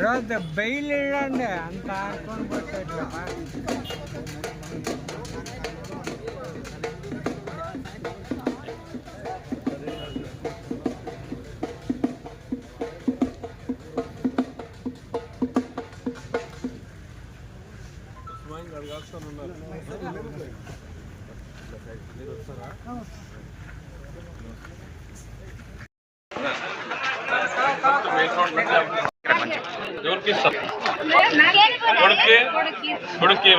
రోజు బయలు ఇవ్వండి అంత ఆడుకొని ఎవరికి ఇస్తాం కొడుక్కి కొడుక్కి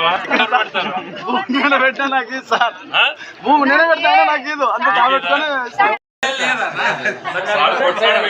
పెడతారు నేను పెట్టినా నాకు ఇది సార్ భూమి నేను పెడతా నాకు ఇది అంత కాబట్టుకొని వాడు కొట్టాడు,